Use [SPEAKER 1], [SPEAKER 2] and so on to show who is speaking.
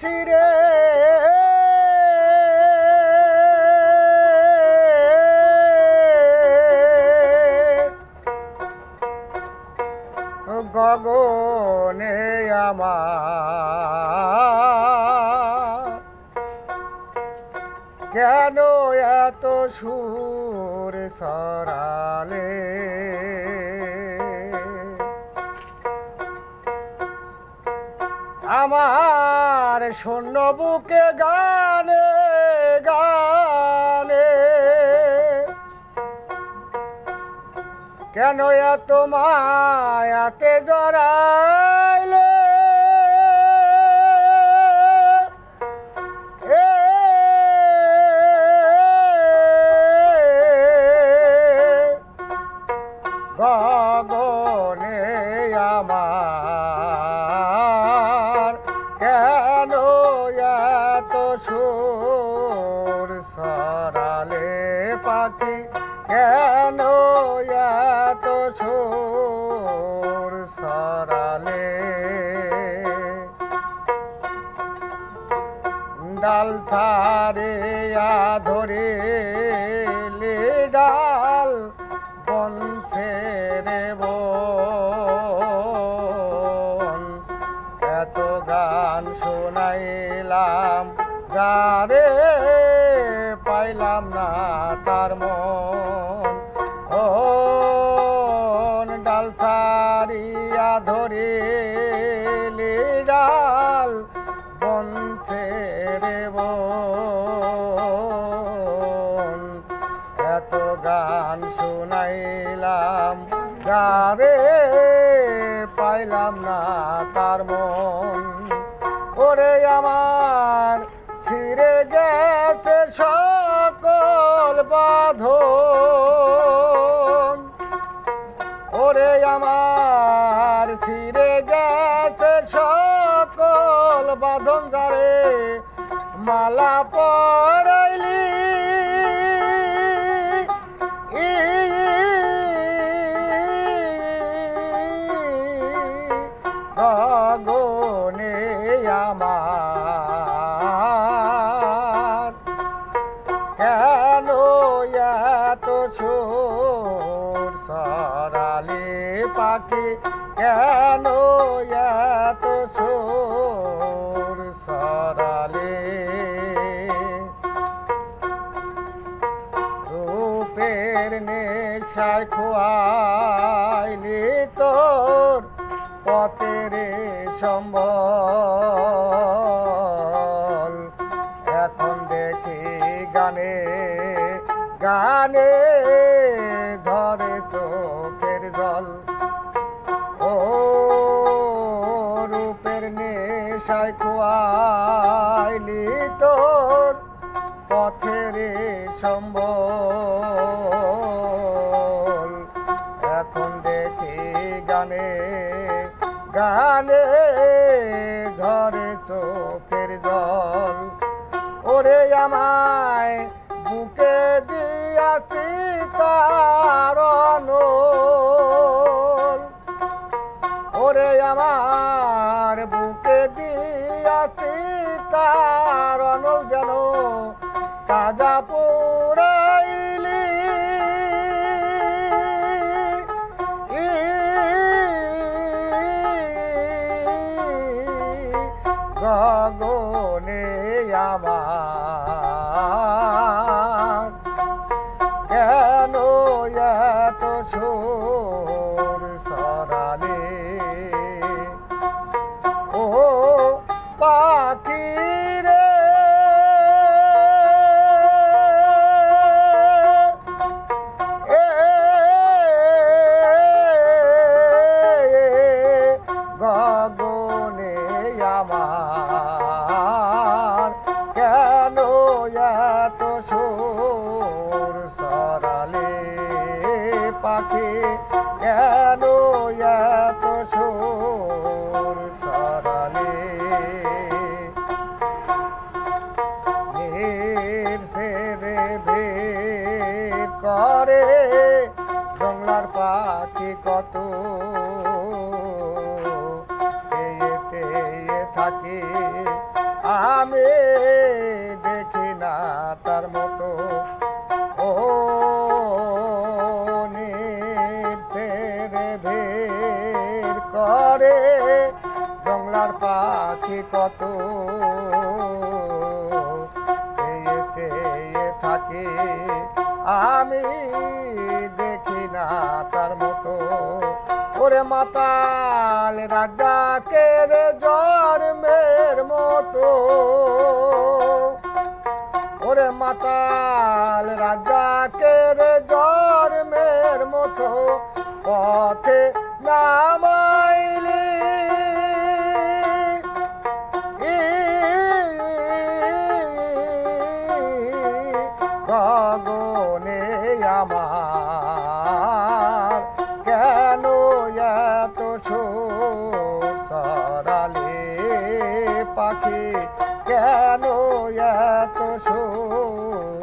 [SPEAKER 1] শিরে গগনে আমার। কেন এত সুর সরালে? আমার শূন্য বুকে গানে গানে। কেন এত মায়াতে জড়াইলে? সরালে পাখি কেন এত সুর সরালে? ডাল ছাড়ে ধরে ডাল বনছে রে এত গান শোনাইলাম যারে ডাল ছাড়িয়া ধরে ডাল, বনছে রে বোন। এত গান শুনাইলাম যারে পাইলাম না তার মন। ওরে আমার ছিঁড়ে গেছে সকল বাঁধন। সকল বাঁধন যারে মালা পরাইলি। কেন এত সুর পাখি? কেন এত সরালে রূপের নেশায় খোয়াইলি তোর পথের সম্বল। এখন দেখি গানে গানে নেশায় খোয়াইলি তোর পথের সম্বল। এখন দেখি গানে গানে ঝরে চোখের জল। ওরে আমায় বুকে দিয়াছি তার তাজা পুরাইলি গগনে আমার পাখি, কেন এত সুর সরালে? নীর ভেদ করে জংলার পাখি কত? চেয়ে আমি দেখি না তার মতো। করে, জংলার পাখি কত। থাকে, আমি দেখি না তার মতো। ওরে মাতাল রাজাকে রে জন্মের মতো। ওরে মাতাল আমার। কেন এত সুর সরালে পাখি? কেন এত সুর